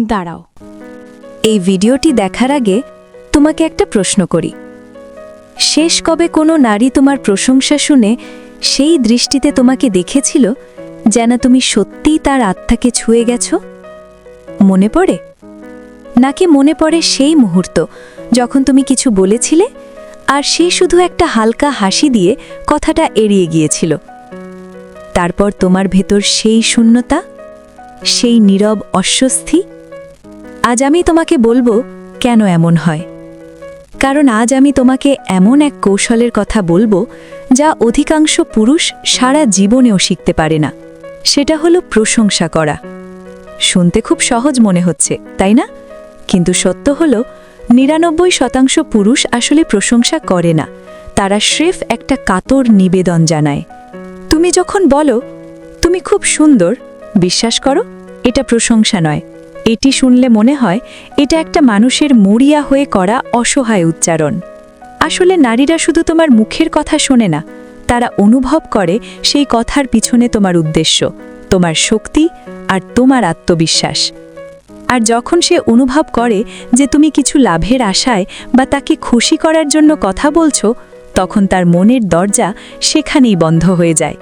দাঁড়াও। এই ভিডিওটি দেখার আগে তোমাকে একটা প্রশ্ন করি। শেষ কবে কোনো নারী তোমার প্রশংসা শুনে সেই দৃষ্টিতে তোমাকে দেখেছিল যেন তুমি সত্যিই তার আত্মাকে ছুঁয়ে গেছ? মনে পড়ে? নাকি মনে পড়ে সেই মুহূর্ত যখন তুমি কিছু বলেছিলে আর সে শুধু একটা হালকা হাসি দিয়ে কথাটা এড়িয়ে গিয়েছিল? তারপর তোমার ভেতর সেই শূন্যতা, সেই নীরব অস্বস্তি আজ আমি তোমাকে বলব কেন এমন হয়। কারণ আজ আমি তোমাকে এমন এক কৌশলের কথা বলব যা অধিকাংশ পুরুষ সারা জীবনেও শিখতে পারে না। সেটা হলো প্রশংসা করা। শুনতে খুব সহজ মনে হচ্ছে, তাই না? কিন্তু সত্য হলো, নিরানব্বই শতাংশ পুরুষ আসলে প্রশংসা করে না। তারা স্রেফ একটা কাতর নিবেদন জানায়। তুমি যখন বলো, তুমি খুব সুন্দর, বিশ্বাস করো, এটা প্রশংসা নয়। এটি শুনলে মনে হয় এটা একটা মানুষের মরিয়া হয়ে করা অসহায় উচ্চারণ। আসলে নারীরা শুধু তোমার মুখের কথা শোনে না, তারা অনুভব করে সেই কথার পিছনে তোমার উদ্দেশ্য, তোমার শক্তি আর তোমার আত্মবিশ্বাস। আর যখন সে অনুভব করে যে তুমি কিছু লাভের আশায় বা তাকে খুশি করার জন্য কথা বলছো, তখন তার মনের দরজা সেখানেই বন্ধ হয়ে যায়।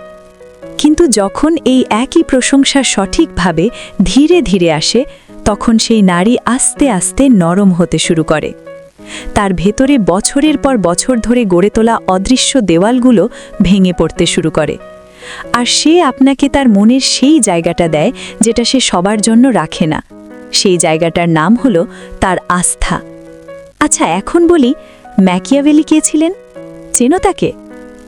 কিন্তু যখন এই একই প্রশংসা সঠিকভাবে ধীরে ধীরে আসে তখন সেই নারী আস্তে আস্তে নরম হতে শুরু করে। তার ভেতরে বছরের পর বছর ধরে গড়ে তোলা অদৃশ্য দেওয়ালগুলো ভেঙে পড়তে শুরু করে। আর সে আপনাকে তার মনের সেই জায়গাটা দেয় যেটা সে সবার জন্য রাখে না। সেই জায়গাটার নাম হলো তার আস্থা। আচ্ছা এখন বলি, ম্যাকিয়াভেলি কে ছিলেন? চেনো তাকে?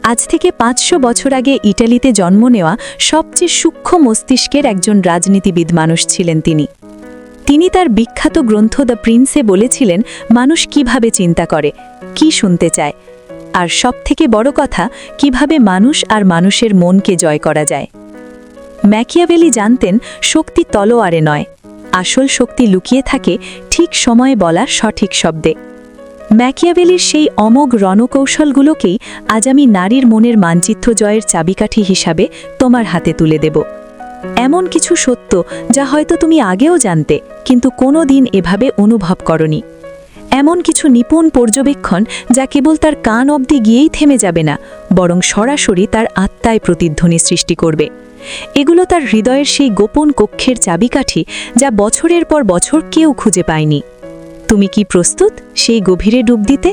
আজ থেকে পাঁচশো বছর আগে ইটালিতে জন্ম নেওয়া সবচেয়ে সূক্ষ্ম মস্তিষ্কের একজন রাজনীতিবিদ মানুষ ছিলেন তিনি। তিনি তার বিখ্যাত গ্রন্থ দ্য প্রিন্সে বলেছিলেন, মানুষ কীভাবে চিন্তা করে, কি শুনতে চায়। আর সবথেকে বড় কথা, কীভাবে মানুষ আর মানুষের মনকে জয় করা যায়। ম্যাকিয়াভেলি জানতেন, শক্তি তলোয়ারে নয়, আসল শক্তি লুকিয়ে থাকে ঠিক সময়ে বলা সঠিক শব্দে। ম্যাকিয়াভেলির সেই অমোঘ রণকৌশলগুলোকেই আজ আমি নারীর মনের মানচিত্র জয়ের চাবিকাঠি হিসাবে তোমার হাতে তুলে দেব। এমন কিছু সত্য যা হয়তো তুমি আগেও জানতে, কিন্তু কোনো দিন এভাবে অনুভব করনি। এমন কিছু নিপুণ পর্যবেক্ষণ যা কেবল তার কান অবধি গিয়েই থেমে যাবে না, বরং সরাসরি তার আত্মায় প্রতিধ্বনি সৃষ্টি করবে। এগুলো তার হৃদয়ের সেই গোপন কক্ষের চাবিকাঠি যা বছরের পর বছর কেউ খুঁজে পায়নি। তুমি কি প্রস্তুত সেই গভীরে ডুব দিতে?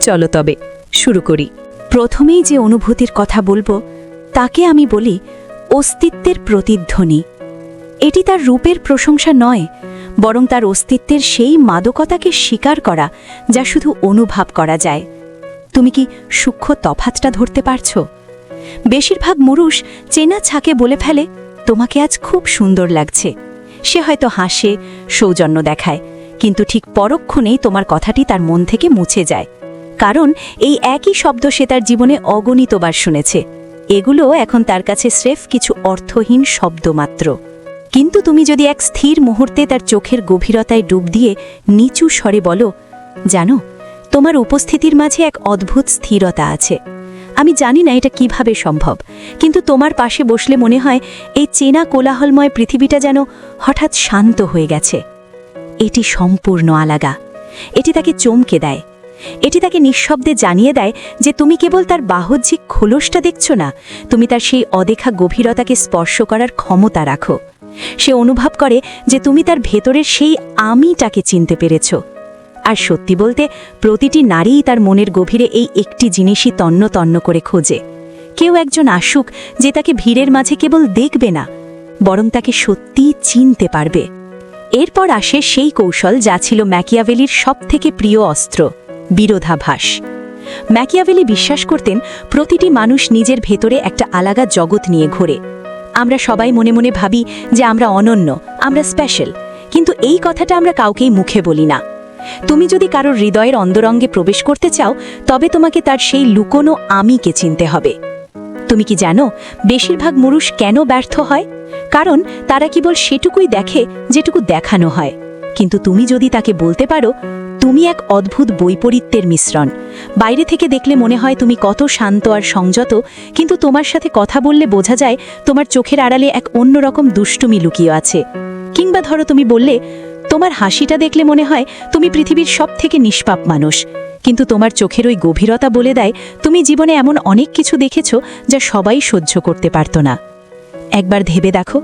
চলো তবে, শুরু করি। প্রথমেই যে অনুভূতির কথা বলব, তাকে আমি বলি অস্তিত্বের প্রতিধ্বনি। এটি তার রূপের প্রশংসা নয়, বরং তার অস্তিত্বের সেই মাদকতাকে স্বীকার করা যা শুধু অনুভব করা যায়। তুমি কি সূক্ষ্ম তফাতটা ধরতে পারছ? বেশিরভাগ মুরুষ চেনা ছাকে বলে ফেলে, তোমাকে আজ খুব সুন্দর লাগছে। সে হয়তো হাসে, সৌজন্য দেখায়, কিন্তু ঠিক পরক্ষণেই তোমার কথাটি তার মন থেকে মুছে যায়। কারণ এই একই শব্দ সে তার জীবনে অগণিতবার শুনেছে। এগুলো এখন তার কাছে স্রেফ কিছু অর্থহীন শব্দ মাত্র। কিন্তু তুমি যদি এক স্থির মুহূর্তে তার চোখের গভীরতায় ডুব দিয়ে নিচু স্বরে বলো, জানো, তোমার উপস্থিতির মাঝে এক অদ্ভুত স্থিরতা আছে। আমি জানি না এটা কীভাবে সম্ভব, কিন্তু তোমার পাশে বসলে মনে হয় এই চেনা কোলাহলময় পৃথিবীটা যেন হঠাৎ শান্ত হয়ে গেছে। এটি সম্পূর্ণ আলাগা। এটি তাকে চমকে দেয়। এটি তাকে নিঃশব্দে জানিয়ে দেয় যে তুমি কেবল তার বাহ্যিক খোলসটা দেখছ না, তুমি তার সেই অদেখা গভীরতাকে স্পর্শ করার ক্ষমতা রাখো। সে অনুভব করে যে তুমি তার ভেতরের সেই আমিটাকে চিনতে পেরেছ। আর সত্যি বলতে, প্রতিটি নারীই তার মনের গভীরে এই একটি জিনিসই তন্ন তন্ন করে খোঁজে। কেউ একজন আসুক যে তাকে ভিড়ের মাঝে কেবল দেখবে না, বরং তাকে সত্যিই চিনতে পারবে। এরপর আসে সেই কৌশল যা ছিল ম্যাকিয়াভেলির সবথেকে প্রিয় অস্ত্র। বিরোধাভাস। ম্যাকিয়াভেলি বিশ্বাস করতেন, প্রতিটি মানুষ নিজের ভেতরে একটা আলাদা জগৎ নিয়ে ঘোরে। আমরা সবাই মনে মনে ভাবি যে আমরা অনন্য, আমরা স্পেশাল। কিন্তু এই কথাটা আমরা কাউকেই মুখে বলি না। তুমি যদি কারোর হৃদয়ের অন্দরঙ্গে প্রবেশ করতে চাও, তবে তোমাকে তার সেই লুকোনো আমিকে চিনতে হবে। তুমি কি জানো, বেশিরভাগ মুরুষ কেন ব্যর্থ হয়? কারণ তারা কেবল সেটুকুই দেখে, যেটুকু দেখানো হয়। কিন্তু তুমি যদি তাকে বলতে পারো তুমি এক অদ্ভুত বৈপরীত্যের মিশ্রণ। বাইরে থেকে দেখলে মনে হয় তুমি কত শান্ত আর সংযত, কিন্তু তোমার সাথে কথা বললে বোঝা যায় তোমার চোখের আড়ালে এক অন্যরকম দুষ্টুমি লুকিয়ে আছে। কিংবা ধরো তুমি বললে, তোমার হাসিটা দেখলে মনে হয় তুমি পৃথিবীর সব থেকে নিষ্পাপ মানুষ। কিন্তু তোমার চোখের ওই গভীরতা বলে দেয়, তুমি জীবনে এমন অনেক কিছু দেখেছ যা সবাই সহ্য করতে পারত না। একবার ভেবে দেখো,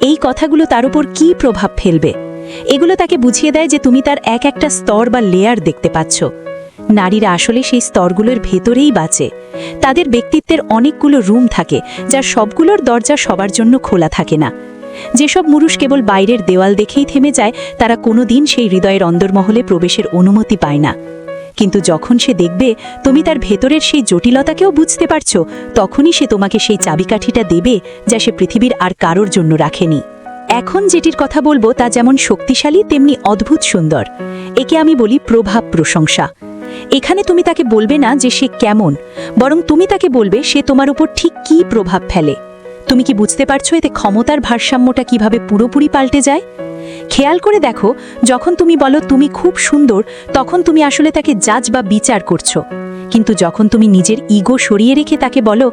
এই কথাগুলো তার উপর কী প্রভাব ফেলবে? এগুলো তাকে বুঝিয়ে দেয় যে তুমি তার এক একটা স্তর বা লেয়ার দেখতে পাচ্ছ। নারীরা আসলে সেই স্তরগুলোর ভেতরেই বাঁচে। তাদের ব্যক্তিত্বের অনেকগুলো রুম থাকে, যার সবগুলোর দরজা সবার জন্য খোলা থাকে না। যেসব মুরুষ কেবল বাইরের দেওয়াল দেখেই থেমে যায়, তারা কোনোদিন সেই হৃদয়ের অন্দরমহলে প্রবেশের অনুমতি পায় না। কিন্তু যখন সে দেখবে তুমি তার ভেতরের সেই জটিলতাকেও বুঝতে পারছ, তখনই সে তোমাকে সেই চাবিকাঠিটা দেবে যা সে পৃথিবীর আর কারোর জন্য রাখেনি। এখন যেটির কথা বলব তা যেমন শক্তিশালী, তেমনি অদ্ভুত সুন্দর। একে আমি বলি প্রভাব প্রশংসা। এখানে তুমি তাকে বলবে না যে সে কেমন, বরং তুমি তাকে বলবে সে তোমার উপর ঠিক কী প্রভাব ফেলে। তুমি কি বুঝতে পারছ এতে ক্ষমতার ভারসাম্যটা কীভাবে পুরোপুরি পাল্টে যায়? খেয়াল করে দেখো, যখন তুমি বলো তুমি খুব সুন্দর, তখন তুমি আসলে তাকে জাজ বা বিচার করছ। কিন্তু যখন তুমি নিজের ইগো সরিয়ে রেখে তাকে বলো,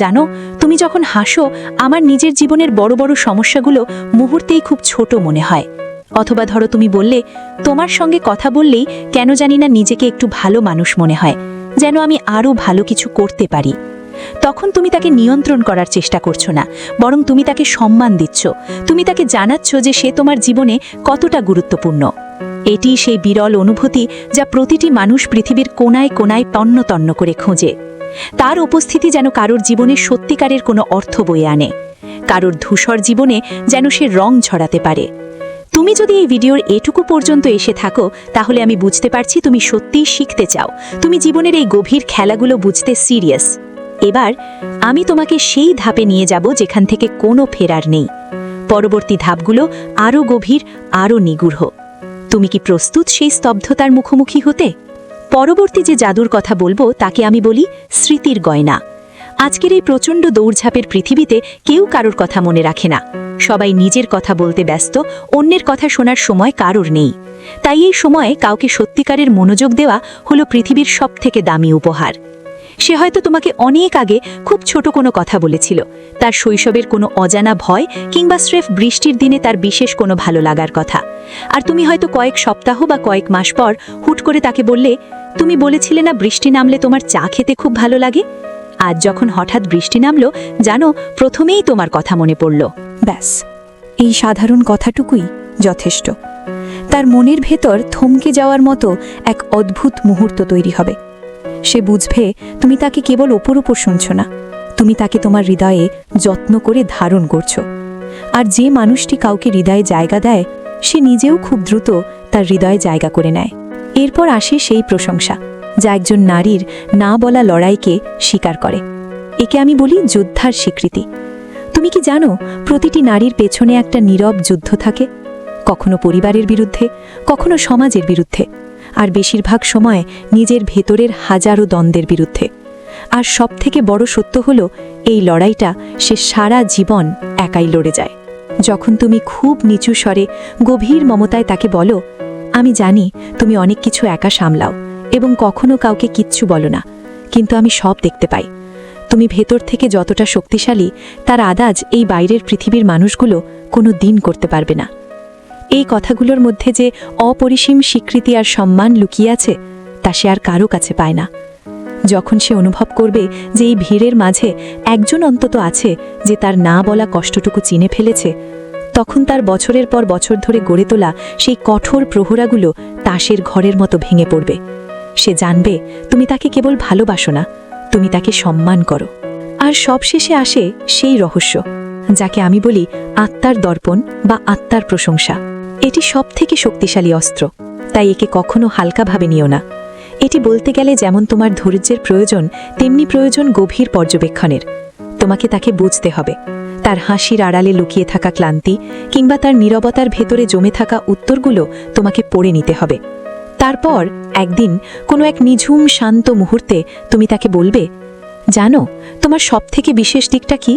জানো, তুমি যখন হাসো, আমার নিজের জীবনের বড় বড় সমস্যাগুলো মুহূর্তেই খুব ছোট মনে হয়। অথবা ধরো তুমি বললে, তোমার সঙ্গে কথা বললেই কেন জানি না নিজেকে একটু ভালো মানুষ মনে হয়, যেন আমি আরও ভালো কিছু করতে পারি। তখন তুমি তাকে নিয়ন্ত্রণ করার চেষ্টা করছ না, বরং তুমি তাকে সম্মান দিচ্ছ। তুমি তাকে জানাচ্ছ যে সে তোমার জীবনে কতটা গুরুত্বপূর্ণ। এটি সেই বিরল অনুভূতি যা প্রতিটি মানুষ পৃথিবীর কোনায় কোনায় তন্ন তন্ন করে খোঁজে। তার উপস্থিতি যেন কারোর জীবনে সত্যিকারের কোনো অর্থ বয়ে আনে। কারোর ধূসর জীবনে যেন সে রং ছড়াতে পারে। তুমি যদি এই ভিডিওর এটুকু পর্যন্ত এসে থাকো, তাহলে আমি বুঝতে পারছি তুমি সত্যিই শিখতে চাও। তুমি জীবনের এই গভীর খেলাগুলো বুঝতে সিরিয়াস। এবার আমি তোমাকে সেই ধাপে নিয়ে যাব যেখান থেকে কোনো ফেরার নেই। পরবর্তী ধাপগুলো আরও গভীর আরও নিগূঢ় তুমি কি প্রস্তুত সেই স্তব্ধতার মুখোমুখি হতে? পরবর্তী যে জাদুর কথা বলব, তাকে আমি বলি স্মৃতির গয়না। আজকের এই প্রচণ্ড দৌড়ঝাঁপের পৃথিবীতে কেউ কারোর কথা মনে রাখে না। সবাই নিজের কথা বলতে ব্যস্ত, অন্যের কথা শোনার সময় কারোর নেই। তাই এই সময়ে কাউকে সত্যিকারের মনোযোগ দেওয়া হলো পৃথিবীর সবথেকে দামি উপহার। সে হয়তো তোমাকে অনেক আগে খুব ছোট কোনো কথা বলেছিল। তার শৈশবের কোনো অজানা ভয় কিংবা স্রেফ বৃষ্টির দিনে তার বিশেষ কোনো ভালো লাগার কথা। আর তুমি হয়তো কয়েক সপ্তাহ বা কয়েক মাস পর হুট করে তাকে বললে, তুমি বলেছিলে না বৃষ্টি নামলে তোমার চা খেতে খুব ভালো লাগে? আজ যখন হঠাৎ বৃষ্টি নামলো, জানো, প্রথমেই তোমার কথা মনে পড়ল। ব্যাস, এই সাধারণ কথাটুকুই যথেষ্ট। তার মনের ভেতর থমকে যাওয়ার মতো এক অদ্ভুত মুহূর্ত তৈরি হবে। সে বুঝবে তুমি তাকে কেবল ওপর ওপর শুনছ না। তুমি তাকে তোমার হৃদয়ে যত্ন করে ধারণ করছ। আর যে মানুষটি কাউকে হৃদয়ে জায়গা দেয়, সে নিজেও খুব দ্রুত তার হৃদয়ে জায়গা করে নেয়। এরপর আসে সেই প্রশংসা, যা একজন নারীর না বলা লড়াইকে স্বীকার করে। একে আমি বলি যোদ্ধার স্বীকৃতি। তুমি কি জানো, প্রতিটি নারীর পেছনে একটা নীরব যুদ্ধ থাকে? কখনো পরিবারের বিরুদ্ধে, কখনো সমাজের বিরুদ্ধে। আর বেশিরভাগ সময় নিজের ভেতরের হাজারো দ্বন্দ্বের বিরুদ্ধে। আর সবথেকে বড় সত্য হলো, এই লড়াইটা সে সারা জীবন একাই লড়ে যায়। যখন তুমি খুব নিচু স্বরে, গভীর মমতায় তাকে বলো, আমি জানি তুমি অনেক কিছু একা সামলাও এবং কখনো কাউকে কিচ্ছু বলো না, কিন্তু আমি সব দেখতে পাই। তুমি ভেতর থেকে যতটা শক্তিশালী, তার আদাজ এই বাইরের পৃথিবীর মানুষগুলো কোনো দিন করতে পারবে না। এই কথাগুলোর মধ্যে যে অপরিসীম স্বীকৃতি আর সম্মান লুকিয়ে আছে, তা সে আর কারও কাছে পায় না। যখন সে অনুভব করবে যে এই ভিড়ের মাঝে একজন অন্তত আছে যে তার না বলা কষ্টটুকু চিনে ফেলেছে, তখন তার বছরের পর বছর ধরে গড়ে তোলা সেই কঠোর প্রহরাগুলো তাসের ঘরের মতো ভেঙে পড়বে। সে জানবে, তুমি তাকে কেবল ভালোবাসো না, তুমি তাকে সম্মান করো। আর সবশেষে আসে সেই রহস্য, যাকে আমি বলি আত্মার দর্পণ বা আত্মার প্রশংসা। এটি সবথেকে শক্তিশালী অস্ত্র, তাই একে কখনো হালকাভাবে নিও না। এটি বলতে গেলে যেমন তোমার ধৈর্যের প্রয়োজন, তেমনি প্রয়োজন গভীর পর্যবেক্ষণের। তোমাকে তাকে বুঝতে হবে। তার হাসির আড়ালে লুকিয়ে থাকা ক্লান্তি কিংবা তার নীরবতার ভেতরে জমে থাকা উত্তরগুলো তোমাকে পড়ে নিতে হবে। তারপর একদিন কোনো এক নিঝুম শান্ত মুহূর্তে তুমি তাকে বলবে, জানো, তোমার সবথেকে বিশেষ দিকটা কি?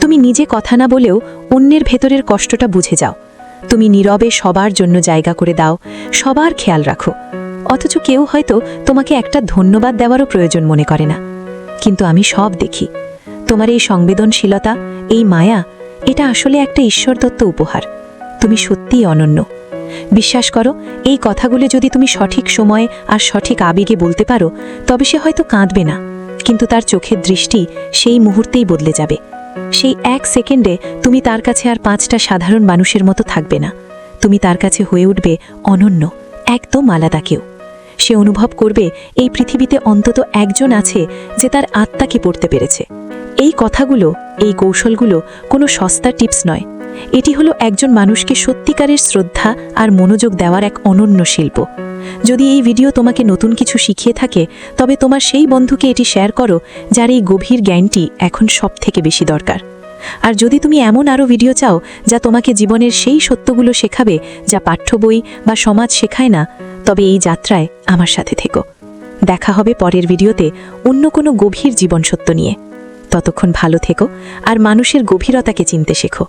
তুমি নিজে কথা না বলেও অন্যের ভেতরের কষ্টটা বুঝে যাও। তুমি নীরবে সবার জন্য জায়গা করে দাও, সবার খেয়াল রাখো। অথচ কেউ হয়তো তোমাকে একটা ধন্যবাদ দেওয়ারও প্রয়োজন মনে করে না। কিন্তু আমি সব দেখি। তোমার এই সংবেদনশীলতা, এই মায়া, এটা আসলে একটা ঈশ্বরদত্ত উপহার। তুমি সত্যিই অনন্য। বিশ্বাস করো, এই কথাগুলো যদি তুমি সঠিক সময়ে আর সঠিক আবেগে বলতে পারো, তবে সে হয়তো কাঁদবে না। কিন্তু তার চোখের দৃষ্টি সেই মুহূর্তেই বদলে যাবে। সেই এক সেকেন্ডে তুমি তার কাছে আর পাঁচটা সাধারণ মানুষের মতো থাকবে না। তুমি তার কাছে হয়ে উঠবে অনন্য, একদম আলাদা কেউ। সে অনুভব করবে এই পৃথিবীতে অন্তত একজন আছে যে তার আত্মাকে পড়তে পেরেছে। এই কথাগুলো, এই কৌশলগুলো কোনো সস্তা টিপস নয়। এটি হলো একজন মানুষকে সত্যিকারের শ্রদ্ধা আর মনোযোগ দেওয়ার এক অনন্য শিল্প। যদি এই ভিডিও তোমাকে নতুন কিছু শিখিয়ে থাকে, তবে তোমার সেই বন্ধুকে এটি শেয়ার করো, যার এই গভীর জ্ঞানটি এখন সব থেকে বেশি দরকার। আর যদি তুমি এমন আরও ভিডিও চাও, যা তোমাকে জীবনের সেই সত্যগুলো শেখাবে, যা পাঠ্য বই বা সমাজ শেখায় না, তবে এই যাত্রায় আমার সাথে থেকো। দেখা হবে পরের ভিডিওতে অন্য কোনো গভীর জীবন সত্য নিয়ে। ততক্ষণ ভালো থেকো, আর মানুষের গভীরতাকে চিনতে শেখো।